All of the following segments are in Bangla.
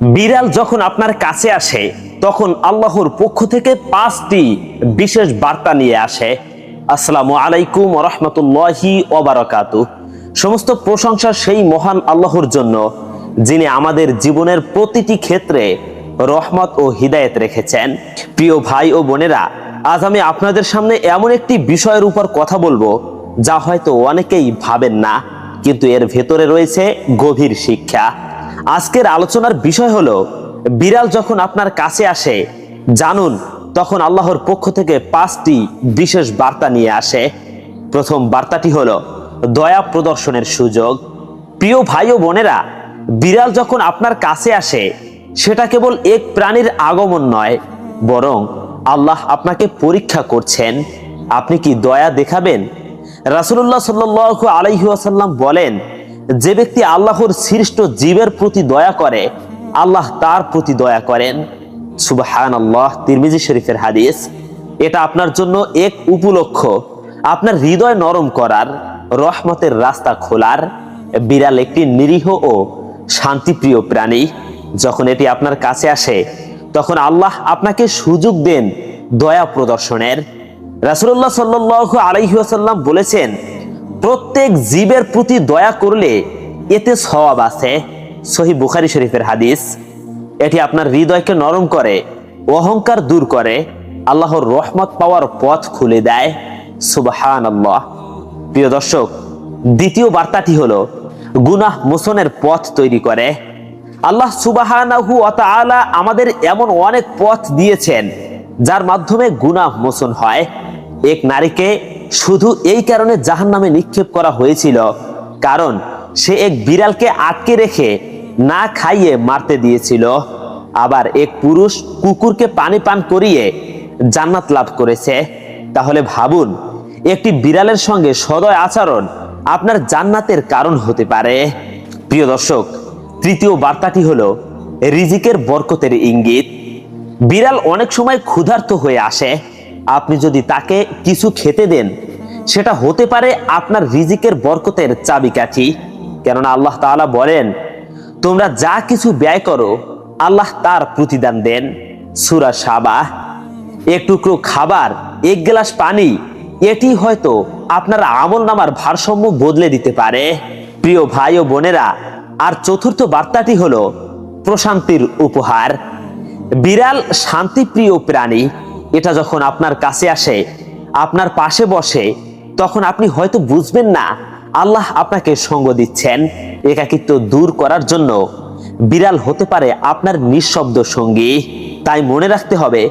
বিড়াল যখন আপনার কাছে আসে, তখন আল্লাহর পক্ষ থেকে পাঁচটি বিশেষ বার্তা নিয়ে আসে। আসসালামু আলাইকুম রহমতুল্লাহি ওবারকাতু সমস্ত প্রশংসা সেই মহান আল্লাহর জন্য, যিনি আমাদের জীবনের প্রতিটি ক্ষেত্রে রহমত ও হিদায়ত রেখেছেন। প্রিয় ভাই ও বোনেরা, আজ আমি আপনাদের সামনে এমন একটি বিষয়ের উপর কথা বলব, যা হয়তো অনেকেই ভাবেন না, কিন্তু এর ভেতরে রয়েছে গভীর শিক্ষা। আজকের আলোচনার বিষয় হলো, বিড়াল যখন আপনার কাছে আসে, জানুন, তখন আল্লাহর পক্ষ থেকে পাঁচটি বিশেষ বার্তা নিয়ে আসে। প্রথম বার্তাটি হলো, দয়া প্রদর্শনের সুযোগ। প্রিয় ভাই ও বোনেরা, বিড়াল যখন আপনার কাছে আসে, সেটা কেবল এক প্রাণীর আগমন নয়, বরং আল্লাহ আপনাকে পরীক্ষা করছেন। আপনি কি দয়া দেখাবেন? রাসুল্লাহ সাল্লু আলাইহাসাল্লাম বলেন যে ব্যক্তি আল্লাহর সৃষ্ট জীবের প্রতি দয়া করে, আল্লাহ তার প্রতি দয়া করেন। সুবাহান আল্লাহ তিরমিজি শরীফের হাদিস। এটা আপনার জন্য এক উপলক্ষ। আপনার হৃদয় নরম করার, রহমতের রাস্তা খোলার বিড়াল একটি নিরীহ ও শান্তিপ্রিয় প্রাণী। যখন এটি আপনার কাছে আসে, তখন আল্লাহ আপনাকে সুযোগ দেন দয়া প্রদর্শনের। রাসুল্লাহ সাল্লু আলাইহাসাল্লাম বলেছেন প্রত্যেক জীবের প্রতি দয়া করলে এতে সওয়াব আছে। সহি বুখারি শরীফের হাদিস, এটি আপনার হৃদয়কে নরম করে, অহংকার দূর করে, আল্লাহর রহমত পাওয়ার পথ খুলে দেয়। সুবাহান আল্লাহ প্রিয় দর্শক, দ্বিতীয় বার্তাটি হলো, গুনাহ মোচনের পথ তৈরি করে। আল্লাহ সুবাহানাহু আলা আমাদের এমন অনেক পথ দিয়েছেন, যার মাধ্যমে গুনাহ মোচন হয়। এক নারীকে শুধু এই কারণে জাহান নামে নিক্ষেপ করা হয়েছিল, কারণ সে এক বিড়ালকে আটকে রেখে না খাইয়ে মারতে দিয়েছিল। আবার এক পুরুষ কুকুরকে পানি পান করিয়ে জান্নাত লাভ করেছে। তাহলে ভাবুন, একটি বিড়ালের সঙ্গে সদয় আচরণ আপনার জান্নাতের কারণ হতে পারে। প্রিয় দর্শক, তৃতীয় বার্তাটি হলো, রিজিকের বরকতের ইঙ্গিত। বিড়াল অনেক সময় ক্ষুধার্ত হয়ে আসে আপনি যদি তাকে কিছু খেতে দেন, সেটা হতে পারে আপনার রিজিকের বরকতের চাবিকাঠি। কেননা আল্লাহ তাআলা বলেন, তোমরা যা কিছু ব্যয় করো, আল্লাহ তার প্রতিদান দেন। সুরা সাবা এক টুকরো খাবার, এক গ্লাস পানি, এটি হয়তো আপনার আমল নামার ভারসাম্য বদলে দিতে পারে। প্রিয় ভাই ও বোনেরা, আর চতুর্থ বার্তাটি হলো প্রশান্তির উপহার। বিড়াল শান্তিপ্রিয় প্রাণী এটা যখন আপনার কাছে আসে, আপনার পাশে বসে, তখন আপনি হয়তো বুঝবেন না, আল্লাহ আপনাকে সঙ্গ দিচ্ছেন। একাকিত্ব দূর করার জন্য বিড়াল হতে পারে আপনার নিঃশব্দ সঙ্গী। তাই মনে রাখতে হবে,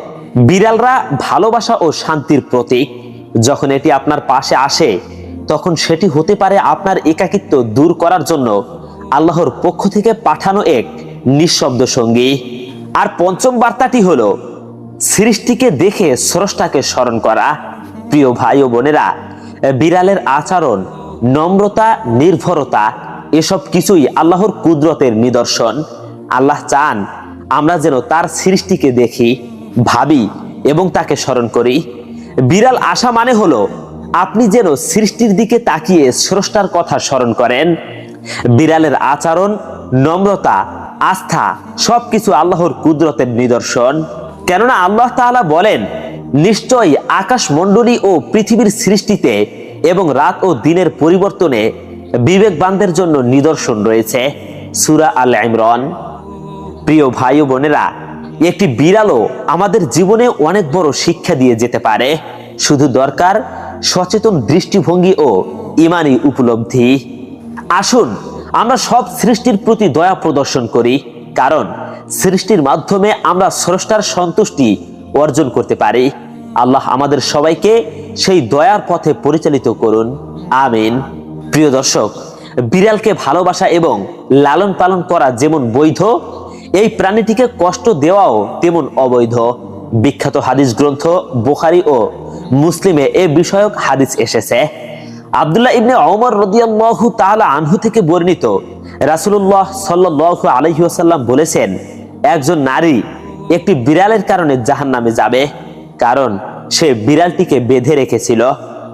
বিড়ালরা ভালোবাসা ও শান্তির প্রতীক। যখন এটি আপনার পাশে আসে, তখন সেটি হতে পারে আপনার একাকিত্ব দূর করার জন্য আল্লাহর পক্ষ থেকে পাঠানো এক নিঃশব্দ সঙ্গী। আর পঞ্চম বার্তাটি হলো সৃষ্টিকে দেখে স্রষ্টাকে স্মরণ করা। প্রিয় ভাই ও বোনেরা, বিড়ালের আচরণ, নম্রতা, নির্ভরতা, এসব কিছুই আল্লাহর কুদরতের নিদর্শন। আল্লাহ চান আমরা যেন তার সৃষ্টিকে দেখি, ভাবি এবং তাকে স্মরণ করি। বিড়াল আসা মানে হলো, আপনি যেন সৃষ্টির দিকে তাকিয়ে স্রষ্টার কথা স্মরণ করেন। বিড়ালের আচরণ, নম্রতা, আস্থা সবকিছু আল্লাহর কুদরতের নিদর্শন। কেননা আল্লাহ তাআলা বলেন, নিশ্চয়ই আকাশ মণ্ডলী ও পৃথিবীর সৃষ্টিতে এবং রাত ও দিনের পরিবর্তনে বিবেকবানদের জন্য নিদর্শন রয়েছে। সুরা আল ইমরান। প্রিয় ভাই ও বোনেরা, একটি বিড়ালও আমাদের জীবনে অনেক বড় শিক্ষা দিয়ে যেতে পারে। শুধু দরকার সচেতন দৃষ্টিভঙ্গি ও ইমানি উপলব্ধি। আসুন, আমরা সব সৃষ্টির প্রতি দয়া প্রদর্শন করি, কারণ সৃষ্টির মাধ্যমে আমরা স্রষ্টার সন্তুষ্টি অর্জন করতে পারি। আল্লাহ আমাদের সবাইকে সেই দয়ার পথে পরিচালিত করুন। আমিন। প্রিয় দর্শক, বিড়ালকে ভালোবাসা এবং লালন পালন করা যেমন বৈধ, এই প্রাণীটিকে কষ্ট দেওয়াও তেমন অবৈধ। বিখ্যাত হাদিস গ্রন্থ বোখারি ও মুসলিমে এ বিষয়ক হাদিস এসেছে। আবদুল্লাহ ইবনে ওমর রদিয়াল্লাহু তাআলা আনহু থেকে বর্ণিত রাসূলুল্লাহ সাল্লাল্লাহু আলাইহি ওয়াসাল্লাম বলেছেন একজন নারী একটি বিড়ালের কারণে জাহান্নামে যাবে। কারণ সে বিড়ালটিকে বেঁধে রেখেছিল,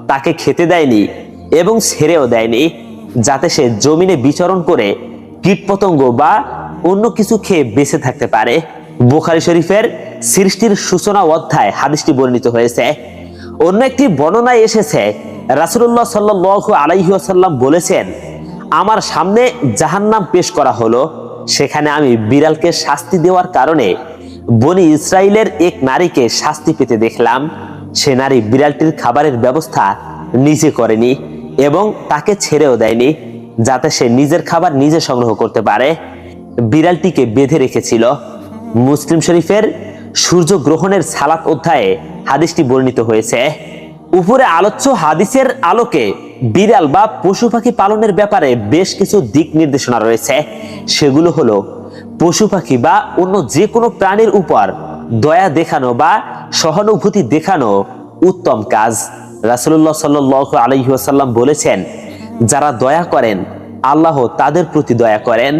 তাকে খেতে দেয়নি এবং ছেড়েও দেয়নি, যাতে সে জমিনে বিচরণ করে কীটপতঙ্গ বা অন্য কিছু খেয়ে বেঁচে থাকতে পারে। বুখারি শরীফের সৃষ্টির সূচনা অধ্যায় হাদিসটি বর্ণিত হয়েছে। অন্য একটি বর্ণনায় এসেছে, রাসূলুল্লাহ সাল্লাল্লাহু আলাইহি ওয়াসাল্লাম বলেছেন, আমার সামনে জাহান্নাম পেশ করা হলো সেখানে আমি বিড়ালকে শাস্তি দেওয়ার কারণে বনি ইসরায়েলের এক নারীকে শাস্তি পেতে দেখলাম। সে নারী বিড়ালটির খাবারের ব্যবস্থা নিজে করেনি এবং তাকে ছেড়েও দেয়নি, যাতে সে নিজের খাবার নিজে সংগ্রহ করতে পারে। বিড়ালটিকে বেঁধে রেখেছিল। মুসলিম শরীফের সূর্য গ্রহণের সালাত অধ্যায়ে হাদিসটি বর্ণিত হয়েছে। উপরে আলোচ্য হাদিসের আলোকে বিড়াল বা পশু পাখি পালনের ব্যাপারে বেশ কিছু দিক নির্দেশনা রয়েছে। সেগুলো হলো পশু পাখি বা অন্য যে কোনো প্রাণীর উপর দয়া দেখানো বা সহানুভূতি দেখানো উত্তম কাজ। রাসূলুল্লাহ সাল্লাল্লাহু আলাইহি ওয়াসাল্লাম বলেছেন, যারা দয়া করেন, আল্লাহ তাদের প্রতি দয়া করেন।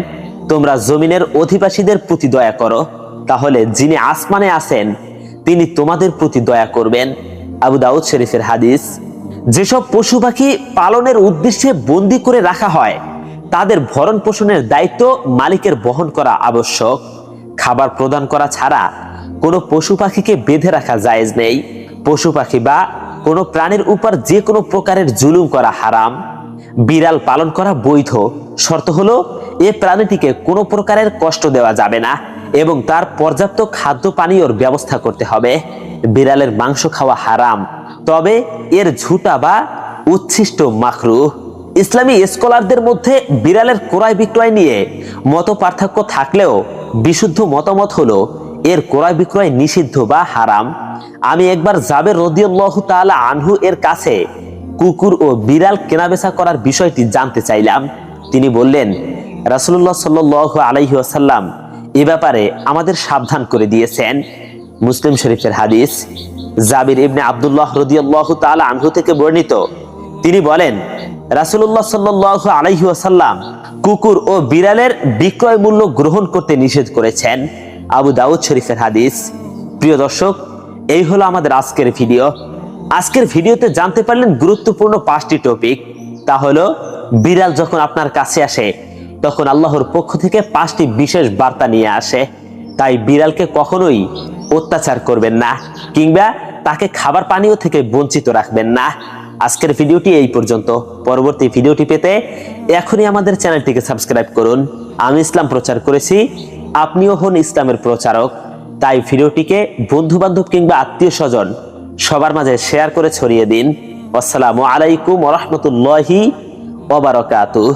তোমরা জমিনের অধিবাসীদের প্রতি দয়া করো। তাহলে যিনি আসমানে আছেন, তিনি তোমাদের প্রতি দয়া করবেন। আবু দাউদ শরীফের হাদিস, যেসব পশু পাখি পালনের উদ্দেশ্যে বন্দি করে রাখা হয়, তাদের ভরণ পোষণের দায়িত্ব মালিকের বহন করা আবশ্যক। খাবার প্রদান করা ছাড়া কোনো পশু পাখিকে বেঁধে রাখা জায়েজ নেই। পশু পাখি বা কোনো প্রাণীর উপর যে কোনো প্রকারের জুলুম করা হারাম। বিড়াল পালন করা বৈধ। শর্ত হলো, এ প্রাণীটিকে কোনো প্রকারের কষ্ট দেওয়া যাবে না এবং তার পর্যাপ্ত খাদ্য পানীয়র ব্যবস্থা করতে হবে। বিড়ালের মাংস খাওয়া হারাম, তবে এর ঝুটা বা উচ্ছিষ্ট মাখরু। ইসলামী স্কলারদের মধ্যে বিড়ালের ক্রয় বিক্রয় নিয়ে মত পার্থক্য থাকলেও বিশুদ্ধ মতামত হলো, এর ক্রয় বিক্রয় নিষিদ্ধ বা হারাম। আমি একবার জাবের রদিয়াল্লাহ তাআলা আনহু এর কাছে কুকুর ও বিড়াল কেনাবেচা করার বিষয়টি জানতে চাইলাম। তিনি বললেন, রাসূলুল্লাহ সাল্লাল্লাহু আলাইহি ওয়াসাল্লাম এ ব্যাপারে আমাদের সাবধান করে দিয়েছেন। মুসলিম শরীফের হাদিস, জাবির ইবনে আব্দুল্লাহ রদিয়াল্লাহু তাআলা আনহু থেকে বর্ণিত। তিনি বলেন, রাসূলুল্লাহ সাল্লাল্লাহু আলাইহি ওয়াসাল্লাম কুকুর ও বিড়ালের বিক্রয় মূল্য গ্রহণ করতে নিষেধ করেছেন। আবু দাউদ শরীফের হাদিস। প্রিয় দর্শক, এই হলো আমাদের আজকের ভিডিও। আজকের ভিডিওতে জানতে পারলেন গুরুত্বপূর্ণ পাঁচটি টপিক তা হলো, বিড়াল যখন আপনার কাছে আসে, তখন আল্লাহর পক্ষ থেকে পাঁচটি বিশেষ বার্তা নিয়ে আসে। তাই বিড়ালকে কখনোই অত্যাচার করবেন না, কিংবা তাকে খাবার পানীয় থেকে বঞ্চিত রাখবেন না। আজকের ভিডিওটি এই পর্যন্ত। পরবর্তী ভিডিওটি পেতে এখনই আমাদের চ্যানেলটিকে সাবস্ক্রাইব করুন। আমি ইসলাম প্রচার করেছি, আপনিও হন ইসলামের প্রচারক। তাই ভিডিওটিকে বন্ধু বান্ধব কিংবা আত্মীয় স্বজন সবার মাঝে শেয়ার করে ছড়িয়ে দিন। আসসালামু আলাইকুম রহমতুল্লাহি ওবারকাতুহ